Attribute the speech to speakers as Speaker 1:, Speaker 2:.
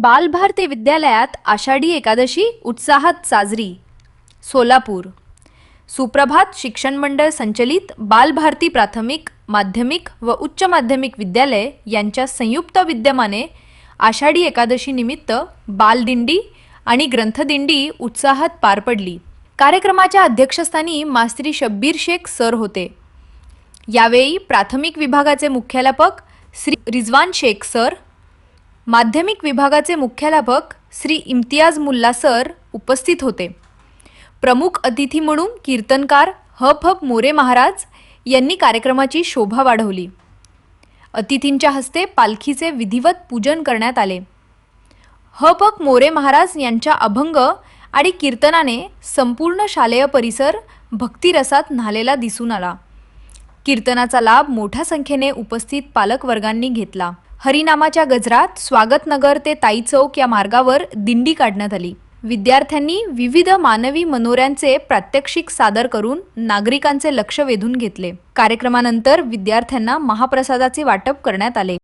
Speaker 1: बालभारती विद्यालयात आषाढी एकादशी उत्साहात साजरी. सोलापूर. सुप्रभात शिक्षण मंडळ संचलित बालभारती प्राथमिक माध्यमिक व उच्च माध्यमिक विद्यालय यांच्या संयुक्त विद्यमाने आषाढी एकादशी निमित्त बालदिंडी आणि ग्रंथदिंडी उत्साहात पार पडली. कार्यक्रमाच्या अध्यक्षस्थानी मास्त्री शब्बीर शेख सर होते. यावेळी प्राथमिक विभागाचे मुख्याध्यापक श्री रिजवान शेख सर माध्यमिक विभागाचे मुख्याध्यापक श्री इम्तियाज मुल्ला सर उपस्थित होते. प्रमुख अतिथी म्हणून कीर्तनकार हप हप मोरे महाराज यांनी कार्यक्रमाची शोभा वाढवली. अतिथींच्या हस्ते पालखीचे विधिवत पूजन करण्यात आले. हप हप मोरे महाराज यांच्या अभंग आणि कीर्तनाने संपूर्ण शालेय परिसर भक्तिरसात न्हालेला दिसून आला. कीर्तनाचा लाभ मोठ्या संख्येने उपस्थित पालकवर्गांनी घेतला. हरिनामाच्या गजरात स्वागतनगर ते ताई चौक या मार्गावर दिंडी काढण्यात आली. विद्यार्थ्यांनी विविध मानवी मनोऱ्यांचे प्रात्यक्षिक सादर करून नागरिकांचे लक्ष वेधून घेतले. कार्यक्रमानंतर विद्यार्थ्यांना महाप्रसादाचे वाटप करण्यात आले.